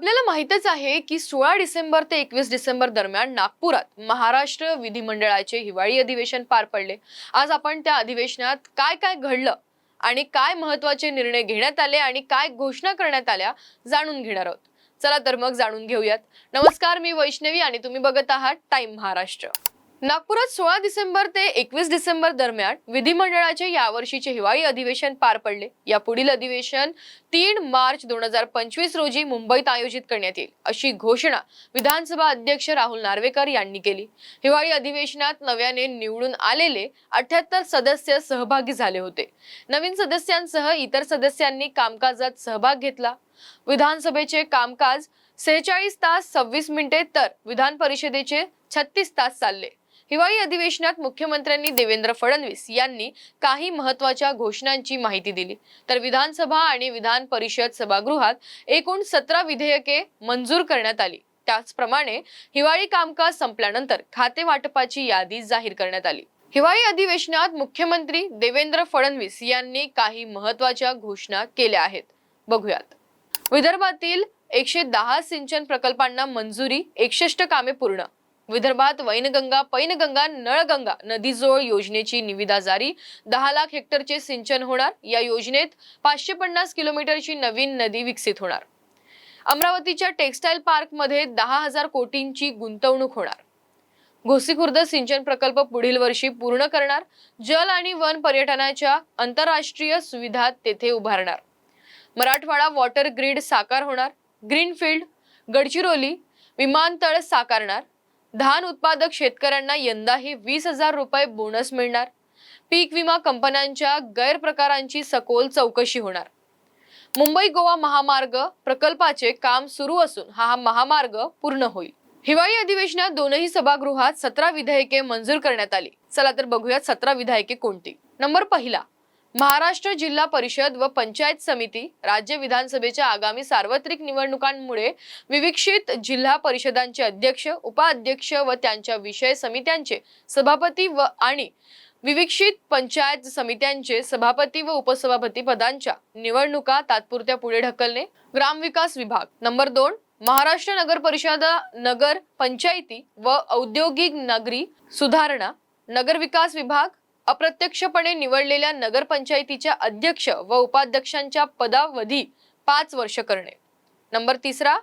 आपल्याला माहितच आहे की सोळा डिसेंबर ते एकवीस डिसेंबर दरम्यान नागपुरात महाराष्ट्र विधिमंडळाचे हिवाळी अधिवेशन पार पडले. आज आपण त्या अधिवेशनात काय काय घडलं आणि काय महत्त्वाचे निर्णय घेण्यात आले आणि काय घोषणा करण्यात आल्या जाणून घेणार आहोत. चला तर मग जाणून घेऊयात. नमस्कार मी वैष्णवी आणि तुम्ही बघत आहात टाइम महाराष्ट्र. नागपुरात सोळा डिसेंबर ते एकवीस डिसेंबर दरम्यान विधिमंडळाचे यावर्षीचे हिवाळी अधिवेशन पार पडले. या पुढील अधिवेशन तीन मार्च दोन हजार पंचवीस रोजी मुंबईत आयोजित करण्यात येईल अशी घोषणा विधानसभा अध्यक्ष राहुल नार्वेकर यांनी केली. हिवाळी अधिवेशनात नव्याने निवडून आलेले अठ्याहत्तर सदस्य सहभागी झाले होते. नवीन सदस्यांसह इतर सदस्यांनी कामकाजात सहभाग घेतला. विधानसभेचे कामकाज सेहेचाळीस तास सव्वीस मिनिटे तर विधान परिषदेचे छत्तीस तास चालले. हिवाळी अधिवेशनात मुख्यमंत्र्यांनी देवेंद्र फडणवीस यांनी काही महत्त्वाच्या घोषणांची माहिती दिली. तर विधानसभा आणि विधान परिषद सभागृहात एकूण सतरा विधेयके मंजूर करण्यात आली. त्याचप्रमाणे हिवाळी कामकाज संपल्यानंतर खाते वाटपाची यादी जाहीर करण्यात आली. हिवाळी अधिवेशनात मुख्यमंत्री देवेंद्र फडणवीस यांनी काही महत्त्वाच्या घोषणा केल्या आहेत. बघूयात. विदर्भातील एकशे दहा सिंचन प्रकल्पांना मंजुरी एकसष्ट कामे पूर्ण विदर्भात वैनगंगा पैनगंगा नळगंगा नदीजोळ योजनेची निविदा जारी. दहा लाख हेक्टरचे सिंचन होणार. या योजनेत पाचशे पन्नास किलोमीटरची नवीन नदी विकसित होणार. अमरावतीच्या टेक्स्टाईल पार्कमध्ये दहा हजार कोटींची गुंतवणूक होणार. घोसीखुर्द सिंचन प्रकल्प पुढील वर्षी पूर्ण करणार. जल आणि वन पर्यटनाच्या आंतरराष्ट्रीय सुविधा तेथे उभारणार. मराठवाडा वॉटर ग्रीड साकार होणार. ग्रीनफील्ड गडचिरोली विमानतळ साकारणार. धान उत्पादक शेतकऱ्यांना यंदाही वीस हजार रुपये बोनस मिळणार. पीक विमा कंपन्यांच्या गैरप्रकारांची सखोल चौकशी होणार. मुंबई गोवा महामार्ग प्रकल्पाचे काम सुरू असून हा महामार्ग पूर्ण होईल. हिवाळी अधिवेशनात दोनही सभागृहात सतरा विधेयके मंजूर करण्यात आली. चला तर बघूयात सतरा विधेयके कोणती. नंबर पहिला महाराष्ट्र जिल्हा परिषद व पंचायत समिती राज्य विधानसभेच्या आगामी सार्वत्रिक निवडणुकांमुळे विविक्षित जिल्हा परिषदांचे अध्यक्ष उपाध्यक्ष व त्यांच्या विषय समित्यांचे सभापती व आणि विविक्षित पंचायत समित्यांचे सभापती व उपसभापती पदांच्या निवडणुका तात्पुरत्या पुढे ढकलणे. ग्रामविकास विभाग नंबर दोन महाराष्ट्र नगर परिषदा नगर पंचायती व औद्योगिक नगरी सुधारणा नगर विकास विभाग अप्रत्यक्षपणे निवडलेल्या नगरपंचायतीच्या अध्यक्ष व उपाध्यक्षांच्या पदावधी पाच वर्ष करणे. नंबर तिसरा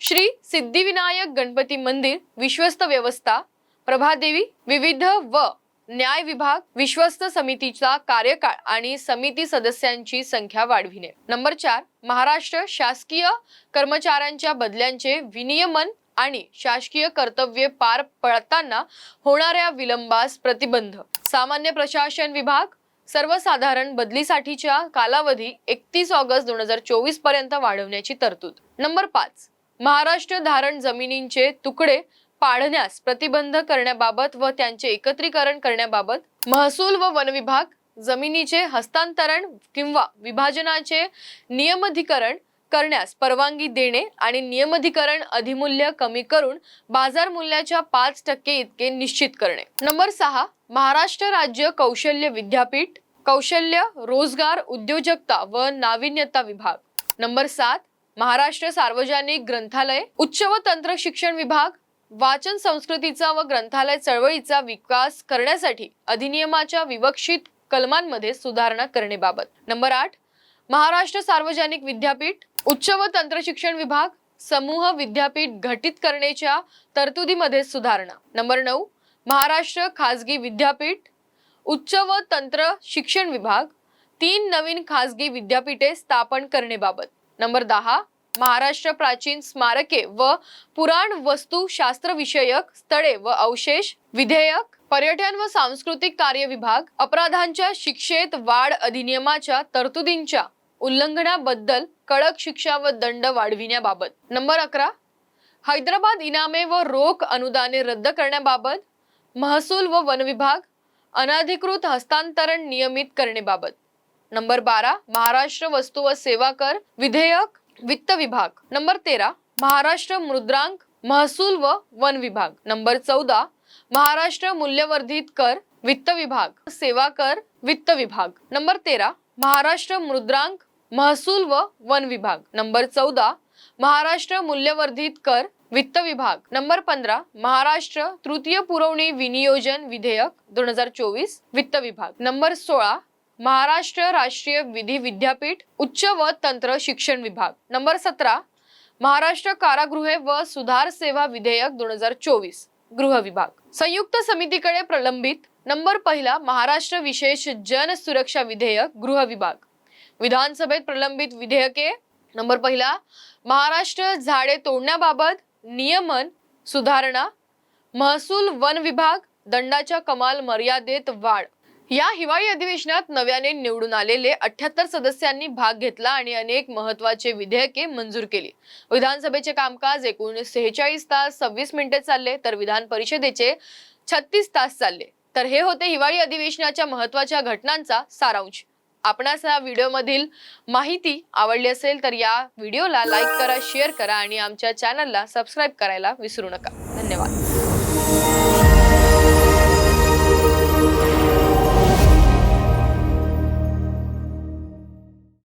श्री सिद्धिविनायक गणपती मंदिर विश्वस्त व्यवस्था प्रभादेवी विविध व न्याय विभाग विश्वस्त समितीचा कार्यकाळ आणि समिती सदस्यांची संख्या वाढविणे. नंबर चार महाराष्ट्र शासकीय कर्मचाऱ्यांच्या बदल्यांचे विनियमन आणि शासकीय कर्तव्ये पार पडताना होणाऱ्या विलंबास प्रतिबंध. सामान्य प्रशासन विभाग सर्वसाधारण बदलीसाठीच्या कालावधी एकतीस ऑगस्ट दोन हजार चोवीसपर्यंत वाढवण्याची तरतूद. नंबर पाच. महाराष्ट्र धारण जमिनींचे तुकडे पाडण्यास प्रतिबंध करण्याबाबत व त्यांचे एकत्रीकरण करण्याबाबत महसूल व वन विभाग जमिनीचे हस्तांतरण किंवा विभाजनाचे नियमधिकरण करण्यास परवानगी देणे आणि नियमधिकरण अधिमूल्य कमी करून बाजार मूल्याच्या पाच टक्के इतके निश्चित करणे. नंबर सहा. महाराष्ट्र राज्य कौशल्य विद्यापीठ कौशल्य रोजगार उद्योजकता व नाविन्यता विभाग. नंबर सात महाराष्ट्र सार्वजनिक ग्रंथालय उच्च व तंत्र शिक्षण विभाग वाचन संस्कृतीचा व ग्रंथालय चळवळीचा विकास करण्यासाठी अधिनियमाच्या विवक्षित कलमांमध्ये सुधारणा करण्याबाबत. नंबर आठ महाराष्ट्र सार्वजनिक विद्यापीठ उच्च व तंत्र शिक्षण विभाग समूह विद्यापीठ घटित करण्याच्या तरतुदीमध्ये सुधारणा. नंबर नऊ महाराष्ट्र खाजगी विद्यापीठ उच्च व तंत्र शिक्षण विभाग तीन नवीन खाजगी विद्यापीठे स्थापन करणेबाबत नंबर दहा महाराष्ट्र प्राचीन स्मारके व पुराण वस्तू शास्त्र विषयक स्थळे व अवशेष विधेयक पर्यटन व सांस्कृतिक कार्य विभाग अपराधांच्या शिक्षेत वाढ अधिनियमाच्या तरतुदींच्या उल्लंघनाबद्दल कडक शिक्षा व दंड वाढविण्याबाबत. नंबर अकरा हैदराबाद इनामे व रोख अनुदाने रद्द करण्याबाबत महसूल व वन विभाग अनाधिकृत हस्तांतरण नियमित करणेबाबत नंबर बारा महाराष्ट्र वस्तू व सेवा कर विधेयक वित्त विभाग. नंबर तेरा महाराष्ट्र मुद्रांक महसूल व वन विभाग. नंबर चौदा महाराष्ट्र मूल्यवर्धित कर वित्त विभाग. सेवा कर वित्त विभाग. नंबर तेरा महाराष्ट्र मुद्रांक महसूल व वन विभाग. नंबर चौदा महाराष्ट्र मूल्यवर्धित कर वित्त विभाग. नंबर पंधरा महाराष्ट्र तृतीय पुरवणी विनियोजन विधेयक दोन हजार चोवीस वित्त विभाग. नंबर सोळा महाराष्ट्र राष्ट्रीय विधी विद्यापीठ उच्च व तंत्र शिक्षण विभाग. नंबर सतरा महाराष्ट्र कारागृहे व सुधार सेवा विधेयक दोन हजार चोवीस गृह विभाग. संयुक्त समितीकडे प्रलंबित नंबर पहिला महाराष्ट्र विशेष जन सुरक्षा विधेयक गृह विभाग. विधानसभेत प्रलंबित विधेयके. नंबर पहिला महाराष्ट्र झाडे तोडण्याबाबत नियमन सुधारणा महसूल वन विभाग दंडाच्या कमाल मर्यादेत वाढ. या हिवाळी अधिवेशनात नव्याने निवडून आलेले अठ्याहत्तर सदस्यांनी भाग घेतला आणि अनेक महत्त्वाचे विधेयके मंजूर केली. विधानसभेचे कामकाज एकूण सेहेचाळीस तास सव्वीस मिनिटे चालले तर विधान परिषदेचे छत्तीस तास चालले. तर हे होते हिवाळी अधिवेशनाच्या महत्त्वाच्या घटनांचा सारांश. आपणास या व्हिडिओमधील माहिती आवडली असेल तर या व्हिडिओला लाईक करा शेअर करा आणि आमच्या चॅनलला सबस्क्राईब करायला विसरू नका. धन्यवाद.